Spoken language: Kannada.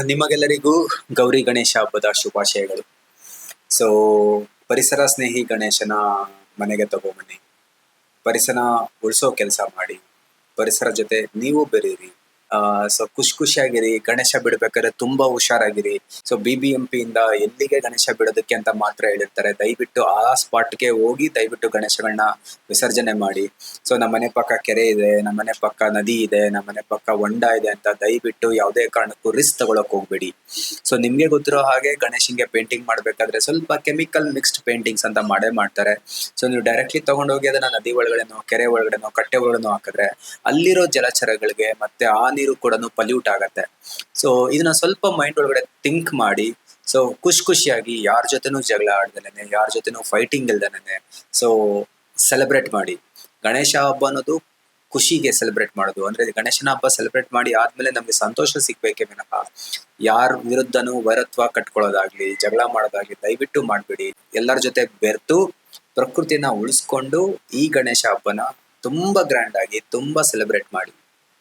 ನಿಮಗೆಲ್ಲರಿಗೂ ಗೌರಿ ಗಣೇಶ ಹಬ್ಬದ ಶುಭಾಶಯಗಳು. ಸೊ ಪರಿಸರ ಸ್ನೇಹಿ ಗಣೇಶನ ಮನೆಗೆ ತಗೋಬನ್ನಿ ಪರಿಸರ ಉಳಿಸೋ ಕೆಲಸ ಮಾಡಿ. ಪರಿಸರ ಜೊತೆ ನೀವು ಬೆರೀರಿ. ಸೊ ಖುಷಿ ಖುಷಿಯಾಗಿರಿ, ಗಣೇಶ ಬಿಡ್ಬೇಕಾದ್ರೆ ತುಂಬಾ ಹುಷಾರಾಗಿರಿ. ಸೊ ಬಿ ಬಿ ಎಂ ಇಂದ ಎಲ್ಲಿಗೆ ಗಣೇಶ ಬಿಡೋದಕ್ಕೆ ಅಂತ ಮಾತ್ರ ಹೇಳಿರ್ತಾರೆ. ದಯವಿಟ್ಟು ಆ ಸ್ಪಾಟ್ಗೆ ಹೋಗಿ ದಯವಿಟ್ಟು ಗಣೇಶಗಳನ್ನ ವಿಸರ್ಜನೆ ಮಾಡಿ. ಸೊ ನಮ್ಮ ಮನೆ ಪಕ್ಕ ಕೆರೆ ಇದೆ, ನಮ್ಮ ಮನೆ ಪಕ್ಕ ನದಿ ಇದೆ, ನಮ್ಮ ಮನೆ ಪಕ್ಕ ಹೊಂಡ ಇದೆ ಅಂತ ದಯವಿಟ್ಟು ಯಾವುದೇ ಕಾರಣಕ್ಕೂ ರಿಸ್ಕ್ ತಗೊಳಕ್ ಹೋಗ್ಬೇಡಿ. ಸೊ ನಿಮ್ಗೆ ಗೊತ್ತಿರೋ ಹಾಗೆ ಗಣೇಶನ್ಗೆ ಪೇಂಟಿಂಗ್ ಮಾಡ್ಬೇಕಾದ್ರೆ ಸ್ವಲ್ಪ ಕೆಮಿಕಲ್ ಮಿಕ್ಸ್ಡ್ ಪೇಂಟಿಂಗ್ಸ್ ಅಂತ ಮಾಡೇ ಮಾಡ್ತಾರೆ. ಸೊ ನೀವು ಡೈರೆಕ್ಟ್ಲಿ ತಗೊಂಡೋಗಿ ಅದನ್ನ ನದಿ ಒಳಗಡೆನೋ, ಕೆರೆ ಒಳಗಡೆನೋ, ಕಟ್ಟೆ ಒಳಗಡೆನೋ ಹಾಕಿದ್ರೆ ಅಲ್ಲಿರೋ ಜಲಚರಗಳಿಗೆ ಮತ್ತೆ ಆ ನೀರು ಕೂಡ ಪಲ್ಯೂಟ್ ಆಗತ್ತೆ. ಸೊ ಇದನ್ನ ಸ್ವಲ್ಪ ಮೈಂಡ್ ಒಳಗಡೆ ಥಿಂಕ್ ಮಾಡಿ ಸೊ ಖುಷಿ ಖುಷಿಯಾಗಿ ಯಾರ ಜೊತೆನೂ ಜಗಳ ಆಡ್ದಲೇನೆ ಯಾರ ಜೊತೆನೂ ಫೈಟಿಂಗ್ ಇಲ್ದೇನೆ ಸೊ ಸೆಲೆಬ್ರೇಟ್ ಮಾಡಿ. ಗಣೇಶ ಹಬ್ಬ ಅನ್ನೋದು ಖುಷಿಗೆ ಸೆಲೆಬ್ರೇಟ್ ಮಾಡೋದು. ಅಂದ್ರೆ ಗಣೇಶನ ಹಬ್ಬ ಸೆಲೆಬ್ರೇಟ್ ಮಾಡಿ ಆದ್ಮೇಲೆ ನಮ್ಗೆ ಸಂತೋಷ ಸಿಗ್ಬೇಕೆ ವಿನಃ. ಯಾರ ವಿರುದ್ಧನೂ ವೈರತ್ವ ಕಟ್ಕೊಳ್ಳೋದಾಗ್ಲಿ, ಜಗಳ ಮಾಡೋದಾಗ್ಲಿ ದಯವಿಟ್ಟು ಮಾಡ್ಬೇಡಿ. ಎಲ್ಲರ ಜೊತೆ ಬೆರ್ತು, ಪ್ರಕೃತಿನ ಉಳಿಸ್ಕೊಂಡು ಈ ಗಣೇಶ ಹಬ್ಬನ ತುಂಬಾ ಗ್ರ್ಯಾಂಡ್ ಆಗಿ ತುಂಬಾ ಸೆಲೆಬ್ರೇಟ್ ಮಾಡಿ.